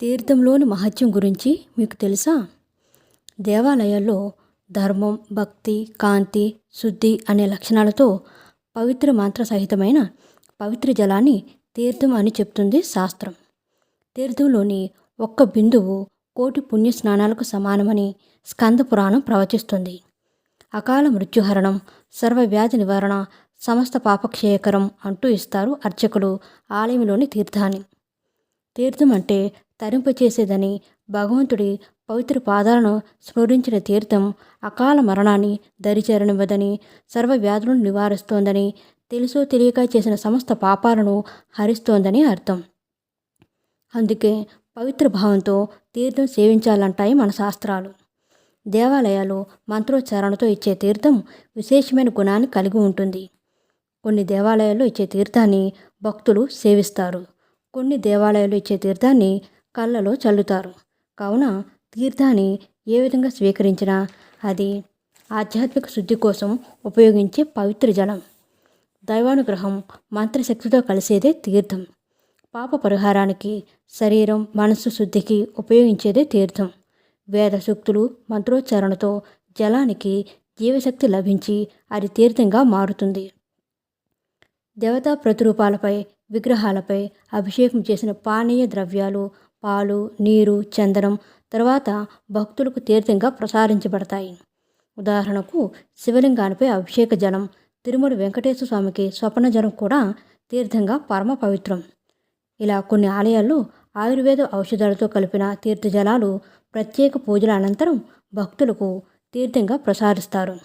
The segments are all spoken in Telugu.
తీర్థంలోని మహత్యం గురించి మీకు తెలుసా? దేవాలయాల్లో ధర్మం భక్తి కాంతి శుద్ధి అనే లక్షణాలతో పవిత్ర మంత్ర సహితమైన పవిత్ర జలాన్ని తీర్థం అని చెప్తుంది శాస్త్రం. తీర్థంలోని ఒక్క బిందువు కోటి పుణ్య స్నానాలకు సమానమని స్కంద పురాణం ప్రవచిస్తుంది. అకాల మృత్యుహరణం సర్వవ్యాధి నివారణ సమస్త పాపక్షయకరం అంటూ ఇస్తారు అర్చకులు ఆలయంలోని తీర్థాన్ని. తీర్థం అంటే తరింపచేసేదని భగవంతుడి పవిత్ర పాదాలను స్మరించిన తీర్థం అకాల మరణాన్ని దరిచేరనివ్వదని సర్వ వ్యాధులను నివారిస్తోందని తెలుసో తెలియక చేసిన సమస్త పాపాలను హరిస్తోందని అర్థం. అందుకే పవిత్ర భావంతో తీర్థం సేవించాలంటాయి మన శాస్త్రాలు. దేవాలయాలు మంత్రోచ్చారణతో ఇచ్చే తీర్థం విశేషమైన గుణాన్ని కలిగి ఉంటుంది. కొన్ని దేవాలయాల్లో ఇచ్చే తీర్థాన్ని భక్తులు సేవిస్తారు. కొన్ని దేవాలయాలు ఇచ్చే తీర్థాన్ని కళ్ళలో చల్లుతారు. కావున తీర్థాన్ని ఏ విధంగా స్వీకరించినా అది ఆధ్యాత్మిక శుద్ధి కోసం ఉపయోగించే పవిత్ర జలం. దైవానుగ్రహం మంత్రశక్తితో కలిసేదే తీర్థం. పాప పరిహారానికి శరీరం మనస్సు శుద్ధికి ఉపయోగించేదే తీర్థం. వేద సూక్తులు మంత్రోచ్చారణతో జలానికి జీవశక్తి లభించి అది తీర్థంగా మారుతుంది. దేవతా ప్రతిరూపాలపై విగ్రహాలపై అభిషేకం చేసిన పానీయ ద్రవ్యాలు పాలు నీరు చందనం తర్వాత భక్తులకు తీర్థంగా ప్రసారించబడతాయి ఉదాహరణకు శివలింగానిపై అభిషేక జలం తిరుమల వెంకటేశ్వర స్వామికి స్వప్న జలం కూడా తీర్థంగా పరమ పవిత్రం. ఇలా కొన్ని ఆలయాల్లో ఆయుర్వేద ఔషధాలతో కలిపిన తీర్థజలాలు ప్రత్యేక పూజల అనంతరం భక్తులకు తీర్థంగా ప్రసారిస్తారు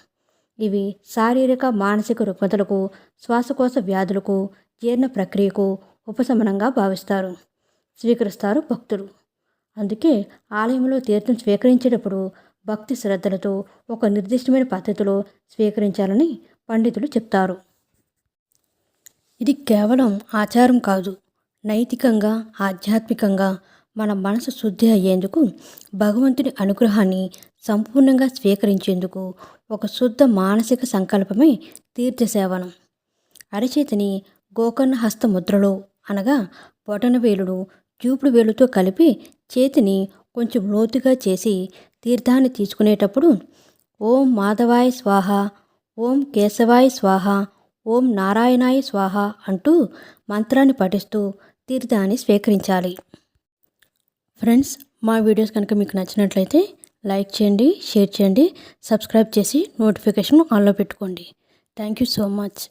ఇవి శారీరక మానసిక రుగ్మతలకు శ్వాసకోశ వ్యాధులకు జీర్ణ ప్రక్రియకు ఉపశమనంగా భావిస్తారు. స్వీకరిస్తారు భక్తులు. అందుకే ఆలయంలో తీర్థం స్వీకరించేటప్పుడు భక్తి శ్రద్ధలతో ఒక నిర్దిష్టమైన పద్ధతిలో స్వీకరించాలని పండితులు చెప్తారు. ఇది కేవలం ఆచారం కాదు. నైతికంగా ఆధ్యాత్మికంగా మన మనసు శుద్ధి అయ్యేందుకు భగవంతుని అనుగ్రహాన్ని సంపూర్ణంగా స్వీకరించేందుకు ఒక శుద్ధ మానసిక సంకల్పమే తీర్థసేవనం. అరచేతిని గోకర్ణ హస్త ముద్రలో అనగా బొటనవేలుడు చూపుడు వేలుతో కలిపి చేతిని కొంచెం లోతుగా చేసి తీర్థాన్ని తీసుకునేటప్పుడు ఓం మాధవాయ స్వాహ ఓం కేశవాయ స్వాహ ఓం నారాయణాయ స్వాహ అంటూ మంత్రాన్ని పఠిస్తూ తీర్థాన్ని స్వీకరించాలి. ఫ్రెండ్స్ మా వీడియోస్ కనుక మీకు నచ్చినట్లయితే లైక్ చేయండి షేర్ చేయండి సబ్స్క్రైబ్ చేసి నోటిఫికేషన్ ఆన్లో పెట్టుకోండి. Thank you so much.